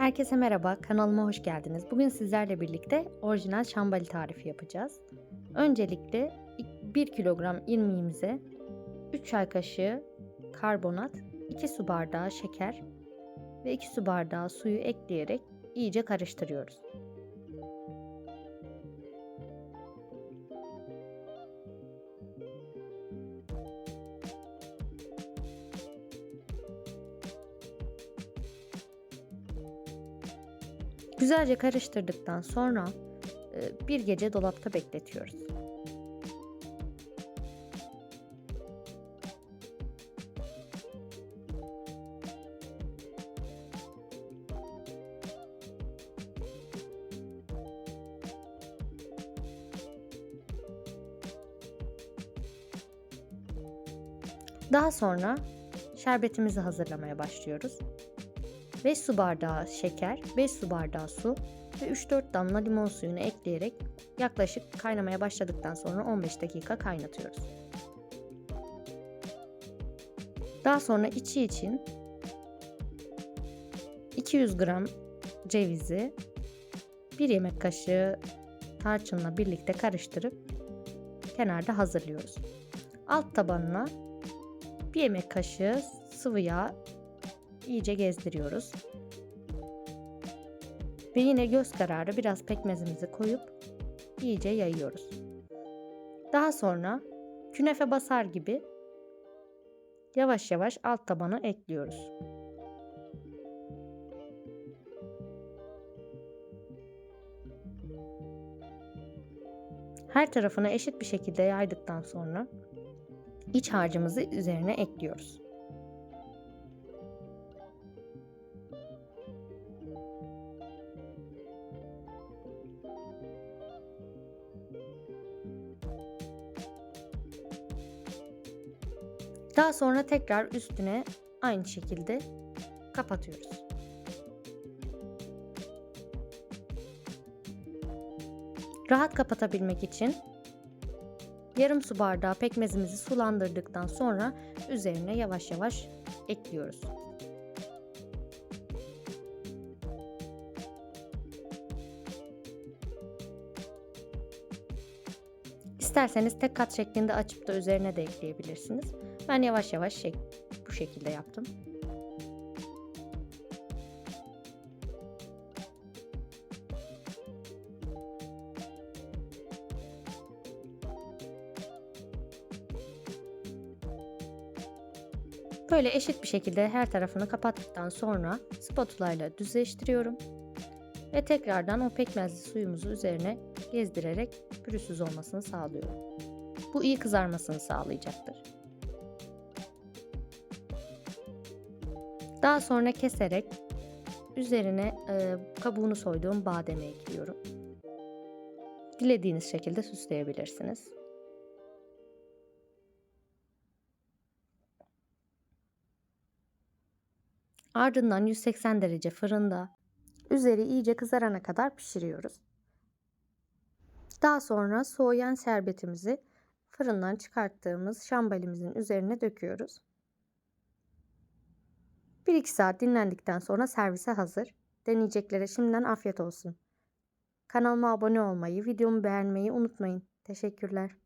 Herkese merhaba, kanalıma hoş geldiniz. Bugün sizlerle birlikte orijinal şambali tarifi yapacağız. Öncelikle 1 kilogram irmiğimize 3 çay kaşığı karbonat, 2 su bardağı şeker ve 2 su bardağı suyu ekleyerek iyice karıştırıyoruz. Güzelce karıştırdıktan sonra e, bir gece dolapta bekletiyoruz. Daha sonra şerbetimizi hazırlamaya başlıyoruz. 5 su bardağı şeker, 5 su bardağı su ve 3-4 damla limon suyunu ekleyerek yaklaşık kaynamaya başladıktan sonra 15 dakika kaynatıyoruz. Daha sonra içi için 200 gram cevizi, 1 yemek kaşığı tarçınla birlikte karıştırıp kenarda hazırlıyoruz. Alt tabanına 1 yemek kaşığı sıvı yağ iyice gezdiriyoruz. Ve yine göz kararı biraz pekmezimizi koyup iyice yayıyoruz. Daha sonra künefe basar gibi yavaş yavaş alt tabana ekliyoruz. Her tarafına eşit bir şekilde yaydıktan sonra iç harcımızı üzerine ekliyoruz. Daha sonra tekrar üstüne aynı şekilde kapatıyoruz. Rahat kapatabilmek için yarım su bardağı pekmezimizi sulandırdıktan sonra üzerine yavaş yavaş ekliyoruz. İsterseniz tek kat şeklinde açıp da üzerine de ekleyebilirsiniz. Ben yavaş yavaş şey, bu şekilde yaptım. Böyle eşit bir şekilde her tarafını kapattıktan sonra spatula ile düzleştiriyorum. Ve tekrardan o pekmezli suyumuzu üzerine gezdirerek pürüzsüz olmasını sağlıyorum. Bu iyi kızarmasını sağlayacaktır. Daha sonra keserek üzerine e, kabuğunu soyduğum bademi ekliyorum. Dilediğiniz şekilde süsleyebilirsiniz. Ardından 180 derece fırında üzeri iyice kızarana kadar pişiriyoruz. Daha sonra soğuyan şerbetimizi fırından çıkarttığımız şambalimizin üzerine döküyoruz. 1-2 saat dinlendikten sonra servise hazır. Deneyeceklere şimdiden afiyet olsun. Kanalıma abone olmayı, videomu beğenmeyi unutmayın. Teşekkürler.